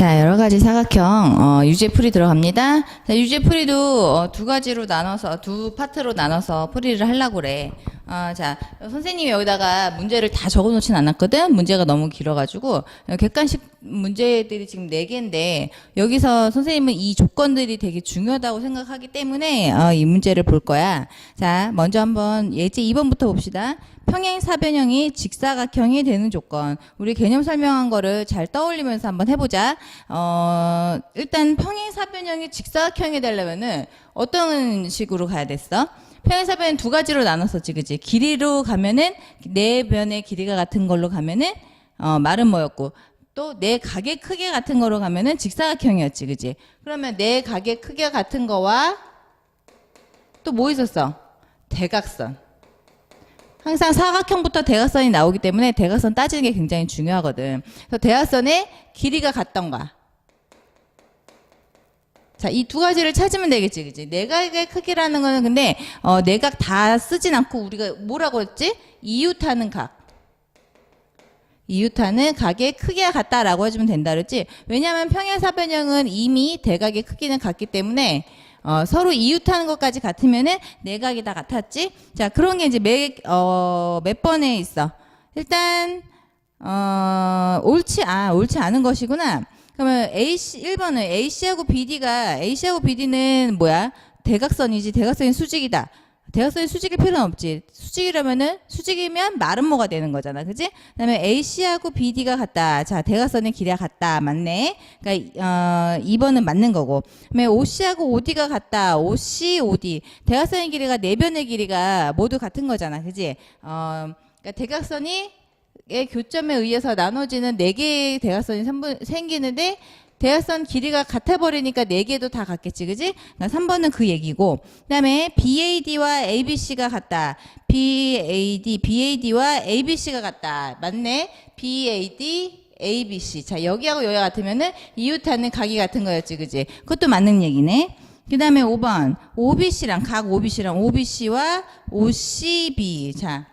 자, 여러 가지 사각형 어, 유제 풀이 들어갑니다. 자, 유제 풀이도 어, 두 가지로 나눠서 두 파트로 나눠서 풀이를 하려고 그래. 어, 자, 선생님이 여기다가 문제를 다 적어 놓진 않았거든. 문제가 너무 길어가지고 어, 객관식 문제들이 지금 네 개인데 여기서 선생님은 이 조건들이 되게 중요하다고 생각하기 때문에 어, 이 문제를 볼 거야. 자, 먼저 한번 예제 2번부터 봅시다. 평행 사변형이 직사각형이 되는 조건. 우리 개념 설명한 거를 잘 떠올리면서 한번 해보자. 어, 일단 평행 사변형이 직사각형이 되려면은 어떤 식으로 가야 됐어? 평행사변 두 가지로 나눴었지, 그지? 길이로 가면은 네 변의 길이가 같은 걸로 가면은 어, 말은 뭐였고 또네 각의 크기 같은 거로 가면은 직사각형이었지, 그지? 그러면 네 각의 크기가 같은 거와 또 뭐 있었어? 대각선. 항상 사각형부터 대각선이 나오기 때문에 대각선 따지는 게 굉장히 중요하거든. 그래서 대각선의 길이가 같던가. 자, 이 두 가지를 찾으면 되겠지, 그지? 내각의 크기라는 거는 근데, 어, 내각 다 쓰진 않고 우리가 뭐라고 했지? 이웃하는 각. 이웃하는 각의 크기가 같다라고 해주면 된다 그랬지? 왜냐하면 평행사변형은 이미 대각의 크기는 같기 때문에 어, 서로 이웃하는 것까지 같으면은 내각이 다 같았지? 자, 그런 게 이제 몇, 어, 몇 번에 있어. 일단, 어, 옳지, 아, 옳지 않은 것이구나. 그러면 AC, 1번은 AC하고 BD가, AC하고 BD는 뭐야? 대각선이지, 대각선이 수직이다. 대각선이 수직일 필요는 없지. 수직이라면은 수직이면 뭐가 되는 거잖아. 그지? 그다음에 AC하고 BD가 같다. 자, 대각선의 길이가 같다. 맞네. 그러니까 어 2번은 맞는 거고. 그다음에 OC하고 OD가 같다. OC, OD. 대각선의 길이가 네 변의 길이가 모두 같은 거잖아. 그지? 어 그러니까 대각선이 의 교점에 의해서 나눠지는 네 개의 대각선이 생기는데 대각선 길이가 같아 버리니까 네 개도 다 같겠지, 그지? 그러니까 3번은 그 얘기고, 그 다음에 BAD와 ABC가 같다. BAD, BAD와 ABC가 같다. 맞네? BAD, ABC. 자, 여기하고 여기가 같으면은 이웃하는 각이 같은 거였지, 그지? 그것도 맞는 얘기네. 그 다음에 5번. OBC랑, 각 OBC랑 OBC와 OCB. 자,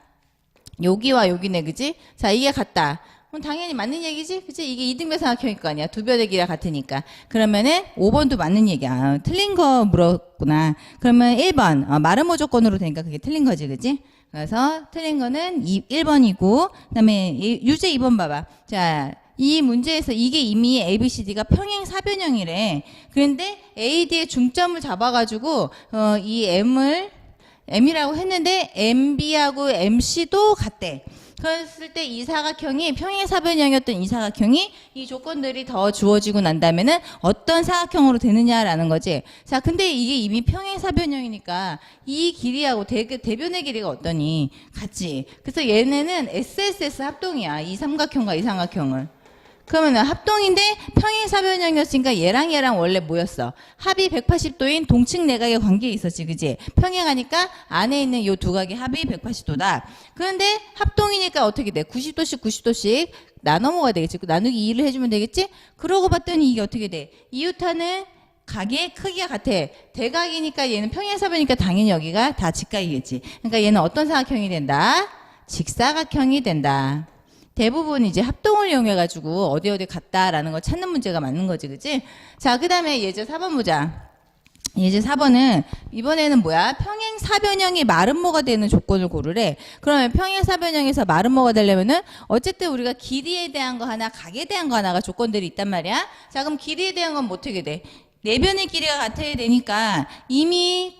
여기와 여기네, 그지? 자, 이게 같다. 그럼 당연히 맞는 얘기지? 그지? 이게 이등변 삼각형일 거 아니야. 두 변의 길이가 같으니까. 그러면은 5번도 맞는 얘기야. 아, 틀린 거 물었구나. 그러면 1번. 어, 마르모 조건으로 되니까 그게 틀린 거지, 그지? 그래서 틀린 거는 2, 1번이고, 그 다음에 이- 유제 2번 봐봐. 자, 이 문제에서 이게 이미 ABCD가 평행 사변형이래. 그런데 AD의 중점을 잡아가지고, 어, 이 M을 M이라고 했는데 MB하고 MC도 같대. 그랬을 때 이 사각형이 평행 사변형이었던 이 사각형이 이 조건들이 더 주어지고 난 다음에는 어떤 사각형으로 되느냐라는 거지. 자, 근데 이게 이미 평행 사변형이니까 이 길이하고 대, 대변의 길이가 어떠니? 같지. 그래서 얘네는 SSS 합동이야. 이 삼각형과 이 삼각형은. 그러면 합동인데 평행사변형이었으니까 얘랑 얘랑 원래 뭐였어? 합이 180도인 동측 내각의 관계에 있었지, 그지? 평행하니까 안에 있는 요 두 각의 합이 180도다. 그런데 합동이니까 어떻게 돼? 90도씩 90도씩 나눠 먹어야 되겠지. 나누기 2를 해주면 되겠지? 그러고 봤더니 이게 어떻게 돼? 이웃하는 각의 크기가 같아. 대각이니까 얘는 평행사변이니까 당연히 여기가 다 직각이겠지. 그러니까 얘는 어떤 사각형이 된다? 직사각형이 된다. 대부분 이제 합동을 이용해 가지고 어디 어디 갔다라는 걸 찾는 문제가 맞는 거지, 그지? 자, 그다음에 예제 4번 보자. 예제 4번은 이번에는 뭐야? 평행 사변형이 마름모가 되는 조건을 고르래. 그러면 평행 사변형에서 마름모가 되려면은 어쨌든 우리가 길이에 대한 거 하나, 각에 대한 거 하나가 조건들이 있단 말이야. 자, 그럼 길이에 대한 건뭐 어떻게 돼? 네 변의 길이가 같아야 되니까 이미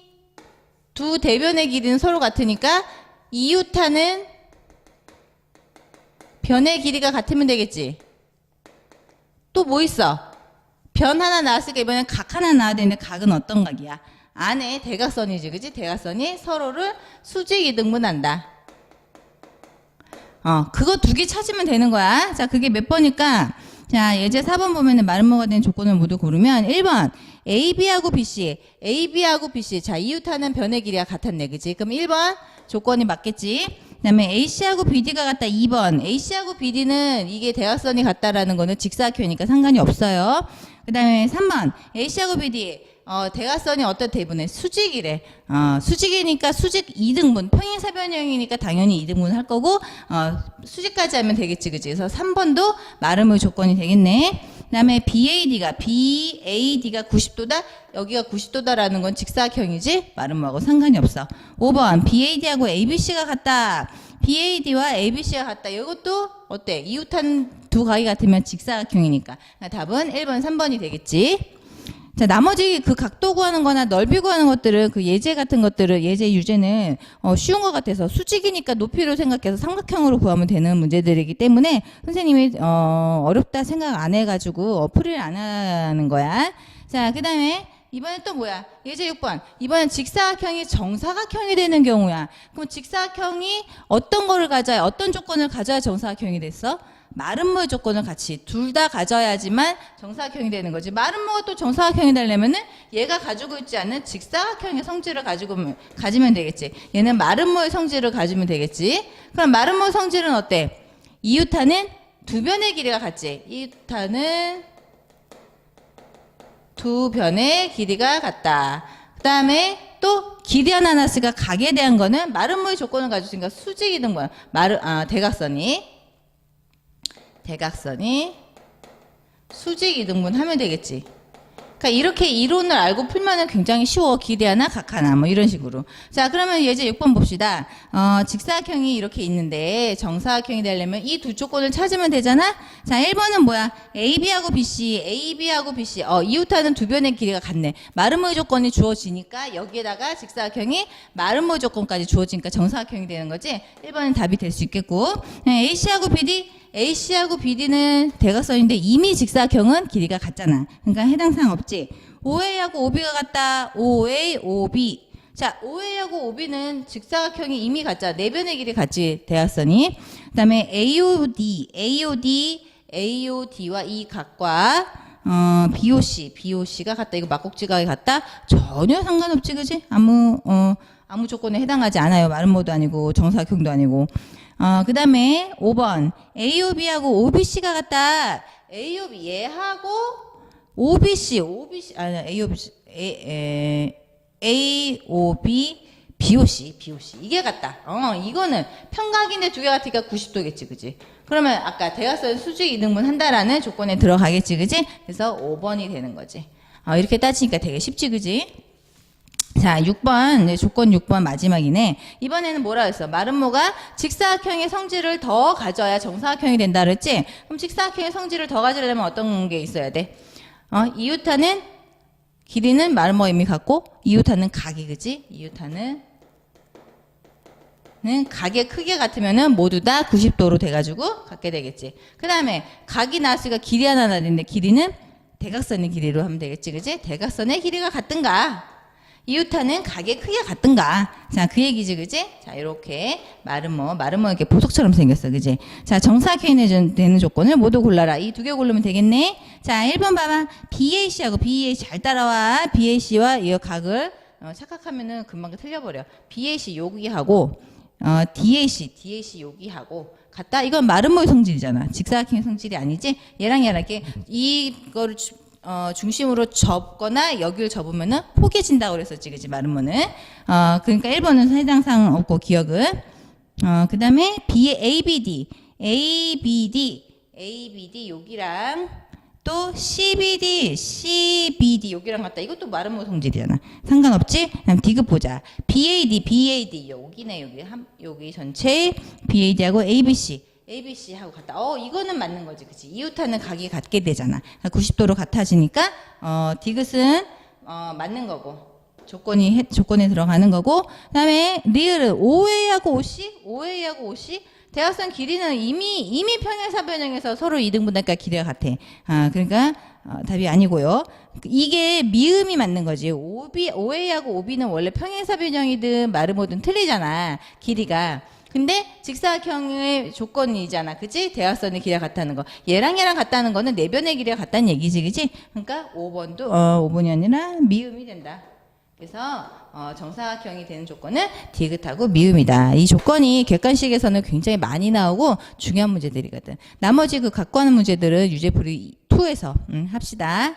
두 대변의 길이는 서로 같으니까 이웃하는 변의 길이가 같으면 되겠지. 또 뭐 있어? 변 하나 나왔으니까 이번엔 각 하나 나와야 되는데 각은 어떤 각이야? 안에 대각선이지, 그지? 대각선이 서로를 수직 이 등분한다. 어, 그거 두 개 찾으면 되는 거야. 자, 그게 몇 번일까? 자, 예제 4번 보면은 마름모가 된 조건을 모두 고르면 1번 AB하고 BC, AB하고 BC. 자, 이웃하는 변의 길이가 같았네, 그지? 그럼 1번 조건이 맞겠지? 그다음에 AC하고 BD가 같다 2번. AC하고 BD는 이게 대각선이 같다라는 거는 직사각형이니까 상관이 없어요. 그다음에 3번 AC하고 BD 어, 대각선이 어떤 대분에 수직이래. 어, 수직이니까 수직 2등분, 평행사변형이니까 당연히 2등분 할 거고, 어, 수직까지 하면 되겠지, 그지? 그래서 3번도 마름의 조건이 되겠네. 그다음에 BAD가 BAD가 90도다. 여기가 90도다라는 건 직사각형이지 마름모하고 상관이 없어. 5번 BAD하고 ABC가 같다. BAD와 ABC가 같다. 이것도 어때? 이웃한 두 각이 같으면 직사각형이니까. 답은 1번, 3번이 되겠지. 자, 나머지 그 각도 구하는 거나 넓이 구하는 것들은 그 예제 같은 것들은 예제 유제는 어, 쉬운 것 같아서 수직이니까 높이로 생각해서 삼각형으로 구하면 되는 문제들이기 때문에 선생님이 어, 어렵다 생각 안 해가지고 어, 풀이를 안 하는 거야. 자, 그 다음에 이번엔 또 뭐야? 예제 6번. 이번엔 직사각형이 정사각형이 되는 경우야. 그럼 직사각형이 어떤 거를 가져야, 어떤 조건을 가져야 정사각형이 됐어? 마름모의 조건을 같이 둘 다 가져야지만 정사각형이 되는 거지. 마름모가 또 정사각형이 되려면은 얘가 가지고 있지 않는 직사각형의 성질을 가지고 가지면 되겠지. 얘는 마름모의 성질을 가지면 되겠지. 그럼 마름모 성질은 어때? 이웃타는 두 변의 길이가 같지. 이웃타는 두 변의 길이가 같다. 그 다음에 또 길이 아나나스가 각에 대한 거는 마름모의 조건을 가지고 있으니까 수직이든 뭐야. 마르, 아, 대각선이 대각선이 수직 이등분 하면 되겠지. 그러니까 이렇게 이론을 알고 풀면은 굉장히 쉬워. 길이 하나, 각 하나, 뭐 이런 식으로. 자, 그러면 예제 6번 봅시다. 어, 직사각형이 이렇게 있는데 정사각형이 되려면 이 두 조건을 찾으면 되잖아? 자, 1번은 뭐야? AB하고 BC, AB하고 BC. 어, 이웃하는 두 변의 길이가 같네. 마름모의 조건이 주어지니까 여기에다가 직사각형이 마름모의 조건까지 주어지니까 정사각형이 되는 거지? 1번은 답이 될 수 있겠고. 네, AC하고 BD, AC하고 BD는 대각선인데 이미 직사각형은 길이가 같잖아. 그러니까 해당 사항 없 지. OA하고 OB가 같다. OA, OB. 자, OA하고 OB는 직사각형이 이미 같잖아. 네 변의 길이 같지, 대각선이. 그 다음에 AOD, AOD, AOD와 이 각과 어, BOC, BOC가 같다. 이거 막곡지각이 같다. 전혀 상관없지, 그지? 아무 어, 아무 조건에 해당하지 않아요. 마름모도 아니고 정사각형도 아니고. 어, 그 다음에 5번 AOB하고 OBC가 같다. AOB 얘하고 OBC, OBC 아니 AOBC, A, 에, AOB, BOC, BOC 이게 같다. 어, 이거는 평각인데 두 개 같으니까 90도겠지, 그지? 그러면 아까 대각선 수직 이등분 한다라는 조건에 들어가겠지, 그지? 그래서 5번이 되는 거지. 어, 이렇게 따지니까 되게 쉽지, 그지? 자, 6번, 네, 조건 6번 마지막이네. 이번에는 뭐라 했어? 마름모가 직사각형의 성질을 더 가져야 정사각형이 된다 그랬지? 그럼 직사각형의 성질을 더 가지려면 어떤 게 있어야 돼? 어, 이웃하는 길이는 이미 같고, 이웃하는 각이, 그지? 이웃하는 는 각의 크게 같으면은 모두 다 90도로 돼가지고 갖게 되겠지. 그 다음에 각이 나왔으니까 길이 하나 나는데 길이는 대각선의 길이로 하면 되겠지, 그지? 대각선의 길이가 같든가, 이웃하는 각의 크기가 같든가. 자, 그 얘기지, 그지? 자, 이렇게 마름모, 마름모 이렇게 보석처럼 생겼어, 그지? 자, 정사각형이 되는 조건을 모두 골라라. 이 두 개 고르면 되겠네. 자, 1번 봐봐. BAC하고 BAC 잘 따라와. BAC와 이 각을 어, 착각하면은 금방 틀려버려. BAC 여기하고 어, DAC, DAC 여기하고 같다. 이건 마름모의 성질이잖아. 직사각형의 성질이 아니지. 얘랑 얘랑 이렇게 이거를 주- 어, 중심으로 접거나 여기를 접으면은 포개진다고 그랬었지, 그지 마름모는. 어, 그러니까 1번은 해당 사항 없고 기억은. 어, 그 다음에 B, ABD, ABD, ABD 여기랑 또 CBD, CBD 여기랑 같다. 이것도 마름모 성질이잖아. 상관없지? 그다음 디귿 보자. BAD, BAD 여기네 여기 한 여기 전체 BAD하고 ABC. ABC 하고 같다. 어, 이거는 맞는 거지. 그치? 이웃하는 각이 같게 되잖아. 90도로 같아지니까, 어, 디귿은, 어, 맞는 거고. 조건이, 해- 조건에 들어가는 거고. 그 다음에, 리을은 OA하고 OC? OA하고 OC? 대각선 길이는 이미, 이미 평행사변형에서 서로 이등분할까 길이가 같아. 아, 그러니까, 어, 답이 아니고요. 이게 미음이 맞는 거지. OB, OA하고 OB는 원래 평행사변형이든 마르모든 틀리잖아. 길이가. 근데 직사각형의 조건이잖아. 그지? 대각선의 길이가 같다는 거. 얘랑 얘랑 같다는 거는 내변의 길이가 같다는 얘기지. 그지? 그러니까 5번도, 어, 5번이 아니라 미음이 된다. 그래서 어, 정사각형이 되는 조건은 디귿하고 미음이다. 이 조건이 객관식에서는 굉장히 많이 나오고 중요한 문제들이거든. 나머지 그 하는 문제들은 유제풀이 2에서 음, 합시다.